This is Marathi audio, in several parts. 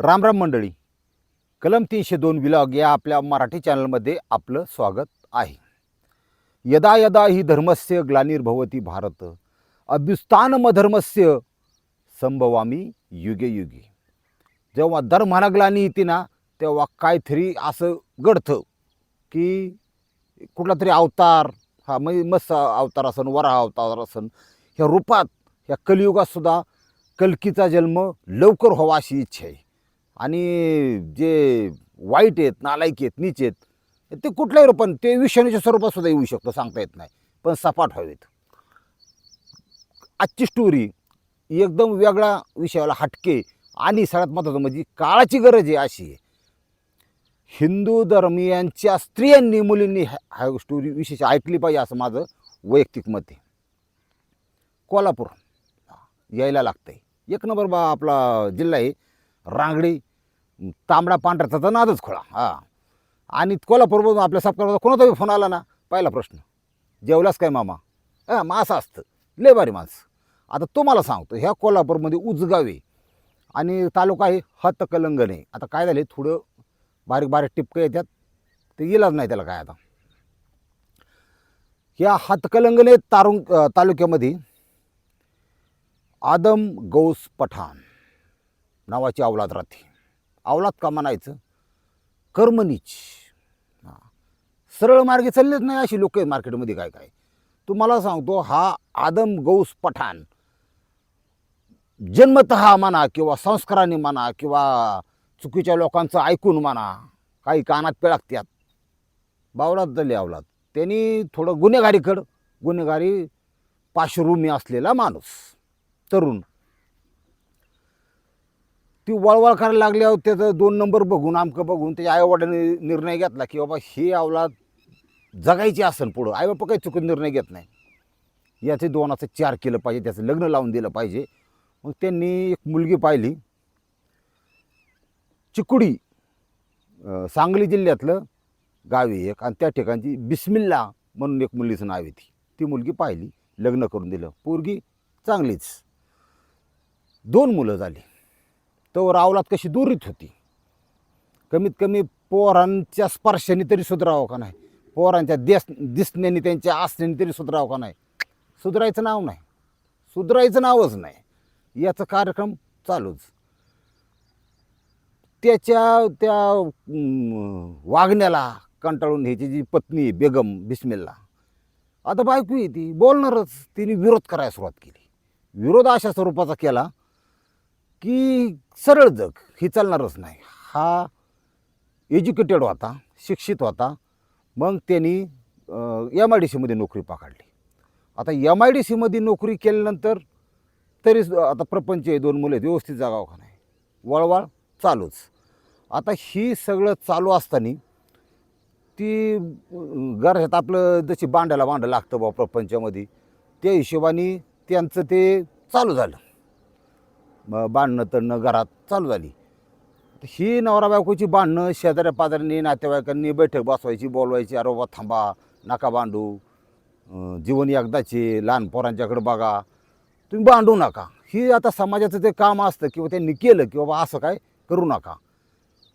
रामराम मंडळी. कलम तीनशे दोन विलॉग या आपल्या मराठी चॅनलमध्ये आपलं स्वागत आहे. यदा यदा ही धर्मस्य ग्लानिर्भवती भारत. अभ्युस्थानमधर्मस्य संभवामी युगे युगे. जेव्हा धर्माला ग्लानी येते ना तेव्हा काहीतरी असं घडतं की कुठला तरी अवतार हा म्हणजे मस्त अवतार असन वरा अवतार असन ह्या रूपात ह्या कलियुगातसुद्धा कलकीचा जन्म लवकर व्हावा अशी इच्छा आहे. आणि जे वाईट आहेत नालायक आहेत नीच आहेत ते कुठल्याही रूपान ते विषाणूच्या स्वरूपात सुद्धा येऊ शकतं सांगता येत नाही. पण सपाट व्हावेत आजची स्टोरी एकदम वेगळा विषयाला हटके आणि सगळ्यात महत्त्वाचं म्हणजे काळाची गरज आहे अशी आहे. हिंदू धर्मीयांच्या स्त्रियांनी मुलींनी ह्या ह्या स्टोरी विशेष ऐकली पाहिजे असं माझं वैयक्तिक मत आहे. कोल्हापूर यायला लागतंय. एक नंबर बा आपला जिल्हा आहे. रांगडी तांबडा पांढऱ्याचा तर नादच खोळा हां. आणि कोल्हापूरमधून आपल्या सबस्क्रायबरचा कोणाचा फोन आला ना पहिला प्रश्न जेवलास काय मामा? हां मासं असतं लय भारी माणसं. आता तुम्हाला सांगतो ह्या कोल्हापूरमध्ये उजगावे आणि तालुका आहे हतकलंगण. आहे आता काय झाले थोडं बारीक बारीक टिपकं येतात ते इलाज नाही त्याला काय आता. ह्या हातकलंगणे तारुंग तालुक्यामध्ये आदम गौस पठाण नावाची अवलाद राहते. अवलाद का म्हणायचं? कर्मनीच. हां. सरळ मार्गे चाललेच नाही अशी लोक आहेत मार्केटमध्ये काय काय. तुम्हाला सांगतो हा आदम गौस पठाण. जन्मत म्हणा किंवा संस्काराने म्हणा किंवा चुकीच्या लोकांचं ऐकून म्हणा काही कानात पिळकत्यात बावलात झाले अवलाद. त्यांनी थोडं गुन्हेगारीकडं गुन्हेगारी पार्श्वभूमी असलेला माणूस तरुण. ती वळवळ करायला लागल्यावर त्याचं दोन नंबर बघून आमकं बघून त्याच्या आईवडिलांनी निर्णय घेतला की बाबा ही अवलाद जगायची असन पुढं. आई बाप्पा काही चुकून निर्णय घेत नाही. याचे दोनाचं चार केलं पाहिजे त्याचं लग्न लावून दिलं पाहिजे. मग त्यांनी एक मुलगी पाहिली. चिकुडी सांगली जिल्ह्यातलं गाव एक. आणि त्या ठिकाणची बिस्मिल्ला म्हणून एक मुलीचं नाव आहे ती. ती मुलगी पाहिली लग्न करून दिलं. पोरगी चांगलीच. दोन मुलं झाली. तो रावलात कशी दुरीत होती. कमीत कमी पोरांच्या स्पर्शाने तरी सुधरावं का नाही. पोरांच्या देस दिसण्याने त्यांच्या असण्याने तरी सुधरावं का नाही. सुधरायचं नाव नाही. सुधरायचं नावच नाही. याचा कार्यक्रम चालूच. त्याच्या त्या वागण्याला कंटाळून ह्याची जी पत्नी आहे, बेगम बिस्मिल्ला. आता बायको आहे ती. बोलणारच. तिने विरोध करायला सुरुवात केली. विरोध अशा स्वरूपाचा केला की सरळ जग ही चालणारच नाही. हा एज्युकेटेड होता शिक्षित होता. मग त्यांनी एम आय डी सीमध्ये नोकरी पकडली. आता एम आय डी सीमध्ये नोकरी केल्यानंतर तरी आता प्रपंच आहे दोन मुलं आहेत व्यवस्थित जागाव हो का नाही? वळवळ चालूच. आता ही सगळं चालू असताना ती घरात आपलं जशी बांडायला भांडं लागतं बा प्रपंचामध्ये त्या हिशोबाने त्यांचं ते चालू झालं. मग भांडणं तणं घरात चालू झाली. तर ही नवरा बायकोची बांधणं शेजाऱ्या पाजाऱ्यांनी नातेवाईकांनी बैठक बसवायची बोलवायची अरे बाबा थांबा नका बांधू. जीवन एकदाचे लहान पोरांच्याकडे बघा. तुम्ही भांडू नका. ही आता समाजाचं ते काम असतं किंवा त्यांनी केलं की बाबा असं काय करू नका.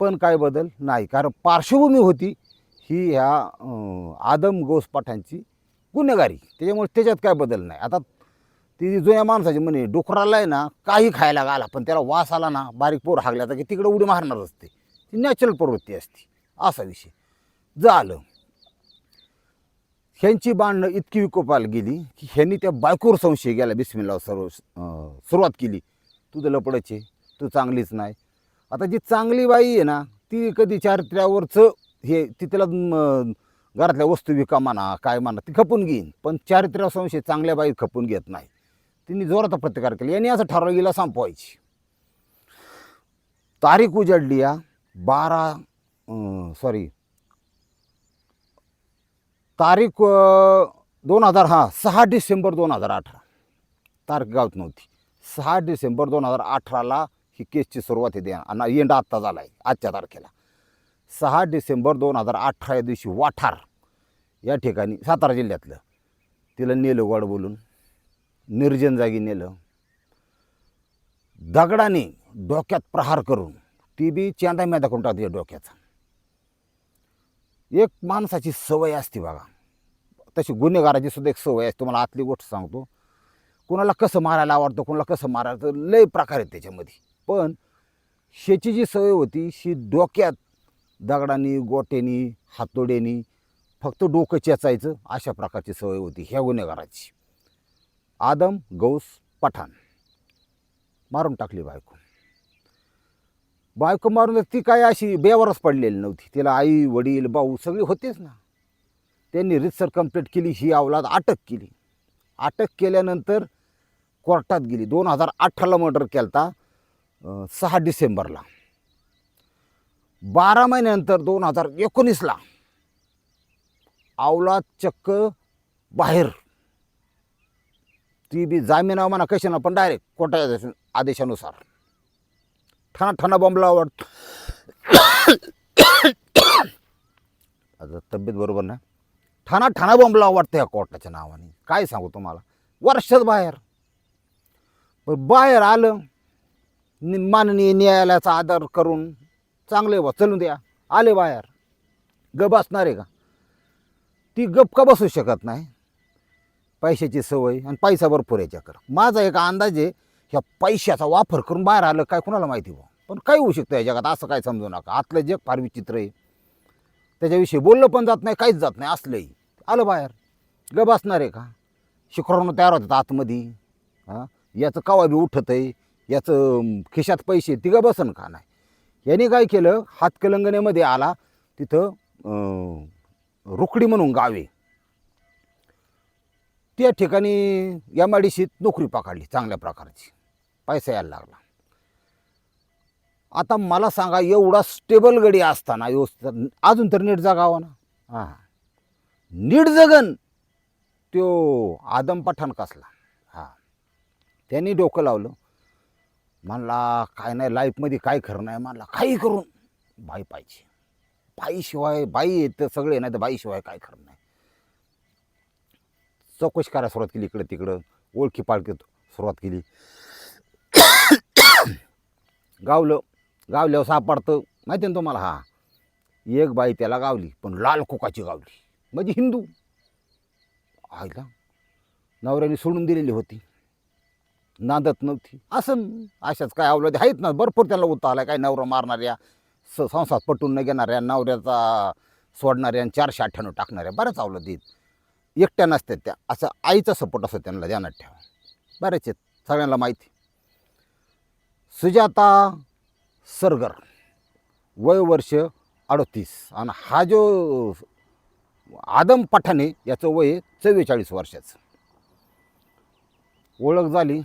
पण काय बदल? नाही. कारण पार्श्वभूमी होती ही ह्या आदम गोस पाठांची गुन्हेगारी. त्याच्यामुळे त्याच्यात काय बदल नाही. आता ती जुन्या माणसाची म्हणे डुकराला आहे ना काही खायला घाला पण त्याला वास आला ना बारीक पोर हागल्या तर की तिकडे उडी मारणार असते. ती नॅचरल प्रवृत्ती असते. असा विषय. झालं. ह्यांची भांडणं इतकी विकोपाला गेली की ह्यांनी त्या बायकोर संशय गेला बिस्मिल्ला सर्व सुरुवात केली. तुझं लपडचे तू चांगलीच नाही. आता जी चांगली बाई आहे ना ती कधी चारित्र्यावरचं हे ती तिला घरातल्या वस्तू विका म्हणा काय म्हणा ती खपून घेईन. पण चारित्र्यावर संशय चांगल्या बाई खपून घेत नाही. तिने जोराचा प्रतिकार केला. यांनी असं ठरवलं गेला संपवायची. तारीख उजाडली या बारा सॉरी तारीख दोन हजार हां सहा डिसेंबर दोन हजार अठरा. तारीख गावत नव्हती. सहा डिसेंबर दोन हजार अठराला ही केसची सुरुवात येते. आणि एंड आत्ता झाला आहे आजच्या तारखेला. सहा डिसेंबर दोन हजार अठरा या दिवशी वाठार या ठिकाणी सातारा जिल्ह्यातलं. तिला नेलं बोलून निर्जन जागी नेलं. दगडाने डोक्यात प्रहार करून ती बी चांदा मेंदा करून टाकते डोक्याचा. एक माणसाची सवय असते बघा. तशी गुन्हेगाराची सुद्धा एक सवय असते. तुम्हाला आतली गोष्ट सांगतो. कुणाला कसं मारायला आवडतं कुणाला कसं मारायचं लय प्रकार आहेत त्याच्यामध्ये. पण शेची जी सवय होती शी डोक्यात दगडांनी गोट्यानी हातोड्यानी फक्त डोकं चेचायचं अशा प्रकारची सवय होती ह्या गुन्हेगाराची. आदम गौस पठाण. मारून टाकली बायको. बायको मारून ती काय अशी बेवरच पडलेली नव्हती. तिला आई वडील भाऊ सगळे होतेच ना. त्यांनी रितसर कंप्लीट केली ही अवलाद अटक केली. अटक केल्यानंतर कोर्टात गेली. दोन हजार अठराला मर्डर केलता होता सहा डिसेंबरला. बारा महिन्यानंतर दोन हजार एकोणीसला अवलाद चक्क बाहेर ती बी जामिनावर म्हणा ना पण डायरेक्ट कोर्टाच्या आदेशानुसार. ठाणा ठाणा बॉम्बला वाटत आता तब्येत बरोबर ना ठाणा ठाणा बॉम्बला वाटतं या कोर्टाच्या नावाने. काय सांगू तुम्हाला? वर्षात बाहेर. पण बाहेर आलं माननीय न्यायालयाचा आदर करून चांगले व चलून द्या. आले बाहेर. गप असणार आहे का? ती गप का बसू शकत नाही? पैशाची सवय आणि पैसा भरपूर याच्याकडं. माझा एक अंदाज आहे ह्या पैशाचा वापर करून बाहेर आलं काय कुणाला माहिती बा पण काय होऊ शकतं या जगात असं काय समजू नका. आतलं जग फार विचित्र आहे त्याच्याविषयी बोललं पण जात नाही काहीच जात नाही असलंही आलं बाहेर. गप असणार आहे का? शिखरानं तयार होतात आतमध्ये. हां? याचं कवा बी उठत आहे याचं खिशात पैसे तिघं बसन का नाही? याने काय केलं? हातकलंगणेमध्ये आला तिथं रुकडी म्हणून गावे त्या ठिकाणी एम आय डी सीत नोकरी पकडली चांगल्या प्रकारची. पैसा यायला लागला. आता मला सांगा एवढा स्टेबल गडी असताना व्यवस्थित अजून तर नीट जगावा ना? हां. नीट जगन त्यो आदम पठाण कसला? हां. त्यांनी डोकं लावलं. म्हणला काय नाही लाईफमध्ये काय खरं नाही. म्हणला काही करून बाई पाहिजे. बाईशिवाय बाई येतं सगळे नाही तर बाईशिवाय काय खरं नाही. चौकशी करायला सुरुवात केली इकडं तिकडं. ओळखी पाळखी सुरुवात केली. गावलं गावल्यावर सापडतं. माहिती ना तुम्हाला? हा. एक बाई त्याला गावली पण लाल कोकाची गावली. म्हणजे हिंदू. आईला नवऱ्याने सोडून दिलेली होती. नांदत नव्हती. असं अशाच काय आवलं आहेत ना? भरपूर त्याला उता आला काय नवरा मारणाऱ्या स संसार पटून न घेणाऱ्या नवऱ्याचा सोडणाऱ्या आणि चारशे अठ्ठ्याण्णव टाकणाऱ्या बऱ्याच आवलं देत एकट्या नसतात त्या. असं आईचा सपोर्ट असतो त्यांना ध्यानात ठेवा. बरेच आहेत सगळ्यांना माहिती. सुजाता सरगर वय वर्ष अडतीस. आणि हा जो आदम पठाणे याचं वय चव्वेचाळीस वर्षाचं. ओळख झाली.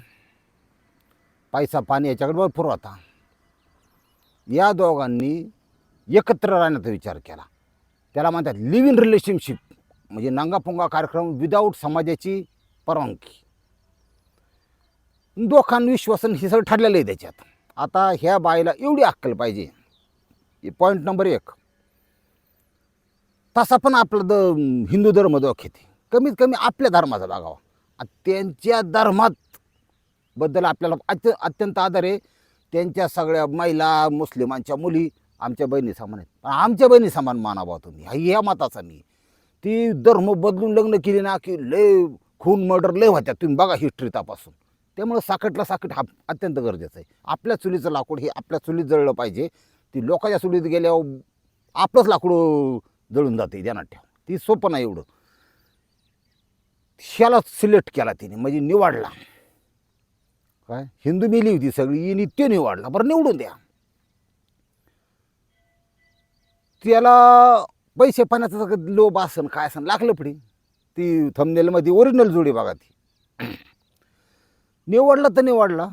पैसा पाणी याच्याकडे भरपूर होता. या दोघांनी एकत्र राहण्याचा विचार केला. त्याला म्हणतात लिव्ह इन रिलेशनशिप म्हणजे नांगापुंगा कार्यक्रम विदाऊट समाजाची परवानगी. दोखान विश्वासन हे सगळं ठरलेलं आहे त्याच्यात. आता ह्या बाईला एवढी अक्कल पाहिजे. पॉईंट नंबर एक. तसा पण आपला द हिंदू धर्म येते कमीत कमी आपल्या धर्माचा बघावा. आणि त्यांच्या धर्मात बद्दल आपल्याला अत्य अत्यंत आदर आहे. त्यांच्या सगळ्या महिला मुस्लिमांच्या मुली आमच्या बहिणी समान आहेत. पण आमच्या बहिणी समान मानावा तुम्ही. हा ह्या मताचा मी. ती धर्म बदलून लग्न केली ना की लय खून मर्डर लय होत्या. तुम्ही बघा हिस्ट्री तपासून. त्यामुळं साकटला साखट हा अत्यंत गरजेचं आहे. आपल्या चुलीचं लाकूड हे आपल्या चुलीत जळलं पाहिजे. ती लोकांच्या चुलीत गेल्यावर आपलंच लाकूड जळून जाते ध्यानात ठेवा. ती सोपं नाही एवढं. ह्याला सिलेक्ट केला तिने म्हणजे निवडला. काय? हिंदू मिली होती सगळी हिने ते निवडला. बरं निवडून द्या. त्याला पैसे पाण्याचा लोभ असन काय असन लागलं पडी ती थमनेलमध्ये ओरिजिनल जोडी बघा ती. निवडला तर निवडला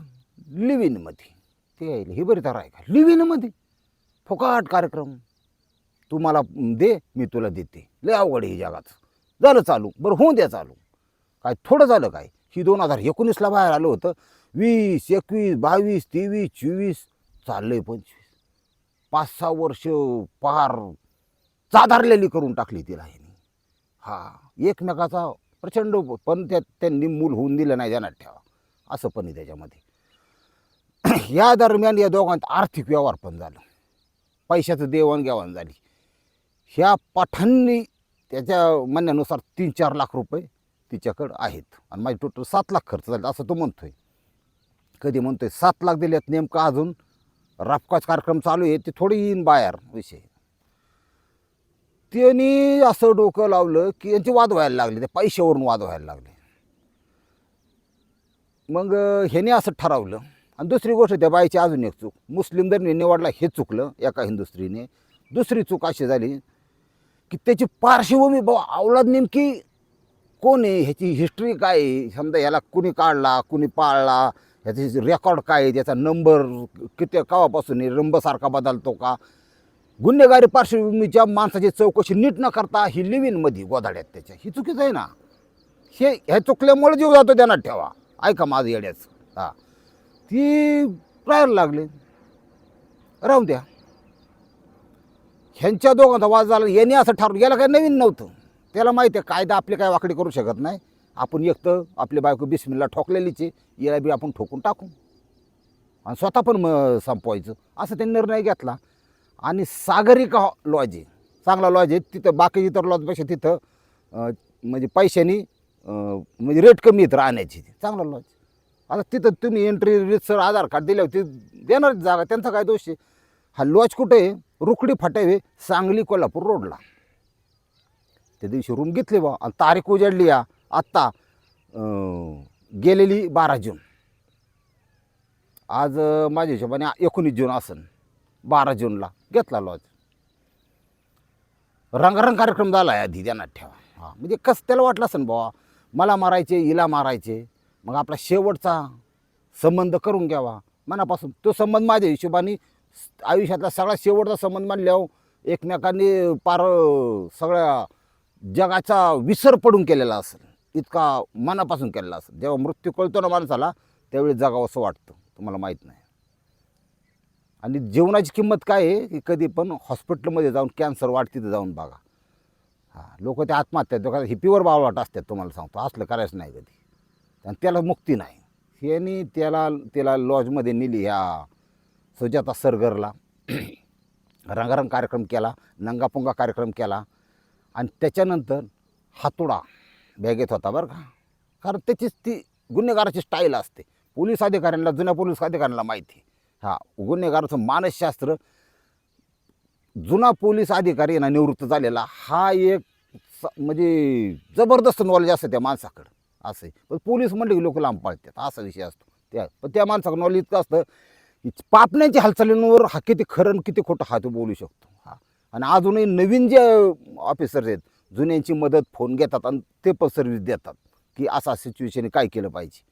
लिव्हिनमध्ये ते यायले हे बरी तर आहे का लिव्ह इनमध्ये फुकाट कार्यक्रम. तू मला दे मी तुला देते. लय अवघड आहे ही जगाचं. झालं चालू. बरं होऊन द्या चालू. काय थोडं झालं काय? ही दोन हजार एकोणीसला बाहेर आलं होतं. वीस एकवीस बावीस तेवीस चोवीस चाललं आहे पंचवीस. पाच सहा वर्ष पार चादारलेली करून टाकली तिला ह्यानी हा एकमेकाचा प्रचंड पण त्या त्यांनी मूल होऊन दिलं नाही ध्यानात ठेवा. असं पण आहे त्याच्यामध्ये. या दरम्यान या दोघांत आर्थिक व्यवहार पण झालं. पैशाचं देवाणघेवाण झाली. ह्या पाठांनी त्याच्या म्हणण्यानुसार तीन चार लाख रुपये तिच्याकडं आहेत. आणि माझे टोटल सात लाख खर्च झाले असं तो म्हणतोय. कधी म्हणतोय सात लाख दिल्यात नेमकं अजून राफकाच कार्यक्रम चालू आहे ते थोडी येईन बाहेर विषय. त्यांनी असं डोकं लावलं की यांचे वाद व्हायला लागले ते पैशावरून वाद व्हायला लागले. मग ह्याने असं ठरवलं. आणि दुसरी गोष्ट त्या बाईची अजून एक चूक. मुस्लिम धर्मी निवडला हे चुकलं एका हिंदू स्त्रीने दुसरी चूक अशी झाली की त्याची पार्श्वभूमी बाबा अवलाद नेमकी कोण आहे? ह्याची हिस्ट्री काय आहे? समजा ह्याला कुणी काढला कुणी पाळला ह्याची रेकॉर्ड काय आहे? त्याचा नंबर किती कवापासून आहे? रंबसारखा बदलतो का? गुन्हेगारी पार्श्वभूमीच्या माणसाची चौकशी नीट न करता ही लिव्हिनमध्ये गोधाड्यात त्याच्या. ही चुकीचं आहे ना. हे ह्या चुकल्यामुळे जीव जातो त्यांना ठेवा. ऐका माझं येड्याच. हां. ती राहायला लागले. राहून द्या. ह्यांच्या दोघांचा वाद झाला. यांनी असं ठरवलं. याला काही नवीन नव्हतं. त्याला माहिती आहे कायदा आपले काय वाकडी करू शकत नाही. आपण एक तर आपली बायको बिस्मिल्ला ठोकलेलीच आहे. याला बी आपण ठोकून टाकू. आणि स्वतः पण मग संपवायचं. असं त्यांनी निर्णय घेतला. आणि सागरिका लॉज आहे चांगला लॉज आहे तिथं बाकी इतर लॉजपेक्षा तिथं म्हणजे पैशानी म्हणजे रेट कमी आहेत राहण्याची. चांगला लॉज आता तिथं तुम्ही एंट्री रितसर आधार कार्ड दिल्यावर ते देणार जागा. त्यांचा काय दोष आहे? हा लॉज कुठे आहे? रुकडी फाटावे सांगली कोल्हापूर रोडला. त्या दिवशी रूम घेतली बा. आणि तारीख उजाडली या. आत्ता गेलेली बारा जून. आज माझ्या हिशोबाने एकोणीस जून असन बारा जूनला. घेतला लॉज. रंगारंग कार्यक्रम झाला आहे आधी ठेवा. हां म्हणजे कसं त्याला वाटलं असेल बाबा मला मारायचे हिला मारायचे मग आपला शेवटचा संबंध करून घ्यावा. मनापासून तो संबंध माझ्या हिशोबाने आयुष्यातला सगळा शेवटचा संबंध मानल्यावर एकमेकांनी पार सगळ्या जगाचा विसर पडून केलेला असेल. इतका मनापासून केलेला असेल. जेव्हा मृत्यू कळतो ना माणसाला त्यावेळी जगावं असं वाटतं. तुम्हाला माहीत नाही. आणि जेवणाची किंमत काय आहे की कधी पण हॉस्पिटलमध्ये जाऊन कॅन्सर वाढ तिथं जाऊन बघा. हां लोक ते आत्महत्या तो हिपीवर प्युअर बावळाट असतात तुम्हाला सांगतो. असलं करायचं नाही कधी. आणि त्याला मुक्ती नाही. ह्यानी त्याला त्याला लॉजमध्ये नेली ह्या सुजाता सरगरला. रंगारंग कार्यक्रम केला नंगापुंगा कार्यक्रम केला. आणि त्याच्यानंतर हातोडा बॅगेत होता बरं का. कारण त्याचीच ती गुन्हेगाराची स्टाईल असते. पोलीस अधिकाऱ्यांना जुन्या पोलीस अधिकाऱ्यांना माहिती हा गुन्हेगाराचं मानसशास्त्र जुना पोलीस अधिकारी आहे ना निवृत्त झालेला हा एक स- म्हणजे जबरदस्त नॉलेज असतं त्या माणसाकडं. असं आहे. पण पोलीस म्हणले की लोक लांब पाळतात असा विषय असतो. त्या पण त्या माणसाकडं नॉलेज इतकं असतं पापण्याच्या हालचालींवर हा किती खरं किती खोटं हा तो बोलू शकतो. हा. आणि अजूनही नवीन जे ऑफिसर्स आहेत जुन्यांची मदत फोन घेतात आणि ते पण सर्व्हिस देतात की असा सिच्युएशन काय केलं पाहिजे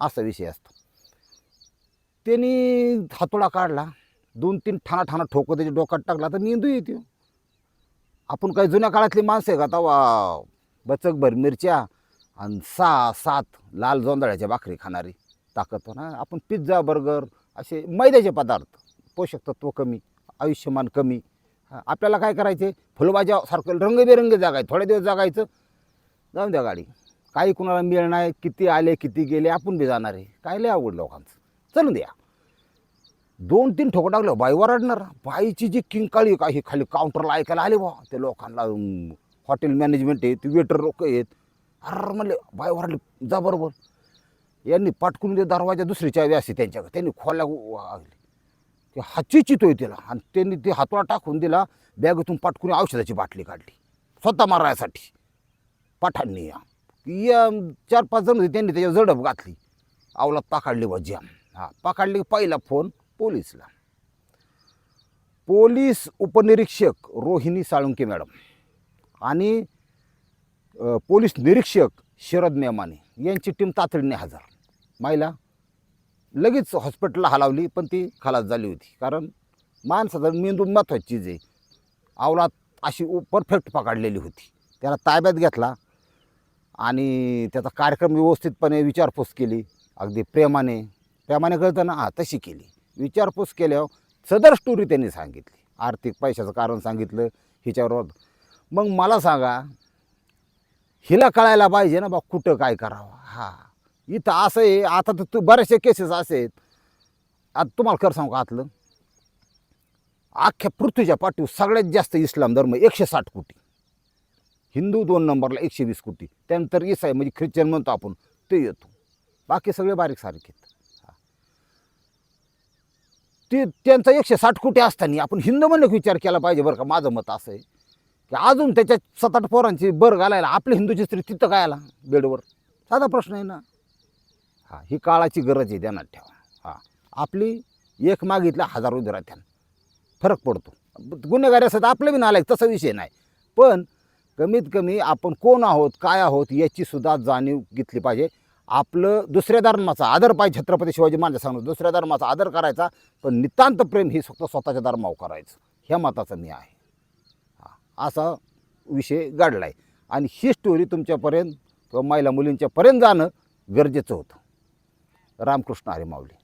असा विषय असतो. त्यांनी हातोडा काढला. दोन तीन ठाणा ठाणा ठोकं त्याच्या डोक्यात टाकला तर मेंदू येतो. आपण काही जुन्या काळातली माणसं आहे का? तवा बचकभर मिरच्या आणि सहा सात लाल जोंधळ्याच्या भाकरी खाणारी ताकद हो ना आपण पिझ्झा बर्गर असे मैद्याचे पदार्थ पोषक तत्व कमी आयुष्यमान कमी. आपल्याला काय करायचे फुलभाज्यासारखं रंगबेरंगी जागायचं थोडे दिवस जागायचं जाऊन द्या गाडी. काही कुणाला मिळणार किती आले किती गेले आपण बी जाणार आहे. काय लय आवड लोकांचं. चलून द्या. दोन तीन ठोकं टाकलं बाई वरडणार बाईची जी किंकाळी काही खाली काउंटरला ऐकायला आले बा. ते लोकांना हॉटेल मॅनेजमेंट आहे ते वेटर लोक आहेत. अर म्हणले बाई वरडले जा बरोबर. यांनी पाटकून ते दरवाजा दुसरी चावी असते त्यांच्याकडे त्यांनी खोल्या लागली ते हाची चितोय तिला आणि त्यांनी ते हातोळा टाकून दिला बॅगेतून पाटकून औषधाची बाटली काढली. स्वतः मारायसाठी पाठांनी या या चार पाच जण होते त्यांनी त्याच्यावर जडप घातली. आवला ताकाडली बा जाम. हा पाकाडली पहिला फोन पोलीसला. पोलीस उपनिरीक्षक रोहिणी साळुंके मॅडम. आणि पोलीस निरीक्षक शरद नेमाने यांची टीम तातडीने हजर. महिला लगेच हॉस्पिटलला हलावली पण ती खलास झाली होती. कारण माणसाचा मेंदू महत्त्वाची चीज आहे. आवलात अशी परफेक्ट पकडलेली होती. त्याला ताब्यात घेतला आणि त्याचा कार्यक्रम व्यवस्थितपणे विचारपूस केली. अगदी प्रेमाने प्रेमाने कळताना तशी केली. विचारपूस केल्यावर सदर स्टोरी त्यांनी सांगितली. आर्थिक पैशाचं कारण सांगितलं हिच्यावर मग मला सांगा हिला कळायला पाहिजे ना बा कुठं काय करावं? हा. इथं असं आहे आता तर तू बऱ्याचशा केसेस असे आहेत. आता तुम्हाला खरं सांगू का आतलं? अख्ख्या पृथ्वीच्या पाठीवर सगळ्यात जास्त इस्लाम धर्म एकशे साठ कोटी. हिंदू दोन नंबरला एकशे वीस कोटी. त्यानंतर इसाई म्हणजे ख्रिश्चन म्हणतो आपण ते येतो. बाकी सगळे बारीक सारीक आहेत. ते त्यांचा एकशे साठ कोटी असताना आपण हिंदू म्हणून विचार केला पाहिजे बरं का माझं मत असं आहे. की अजून त्याच्या सात आठ पोरांची बर घालायला आपल्या हिंदूची स्त्री तिथं काय आला? बेडवर. साधा प्रश्न आहे ना? हा ही काळाची गरज आहे ध्यानात ठेवा. हा आपली एक मागितल्या हजार उभे फरक पडतो. गुन्हेगारी असतात आपलं बी नालायक तसा विषय नाही. पण कमीत कमी आपण कोण आहोत काय आहोत याची सुद्धा जाणीव घेतली पाहिजे. आपलं दुसऱ्या धर्माचा आदर पाहिजे छत्रपती शिवाजी महाराज सांगतो दुसऱ्या धर्माचा आदर करायचा पण नितांत प्रेम ही फक्त स्वतःच्या धर्मावर करायचं. ह्या मताचा न्याय आहे. हा असा विषय गाडला आहे आणि ही स्टोरी तुमच्यापर्यंत किंवा महिला मुलींच्यापर्यंत जाणं गरजेचं होतं. रामकृष्ण हरी माऊली.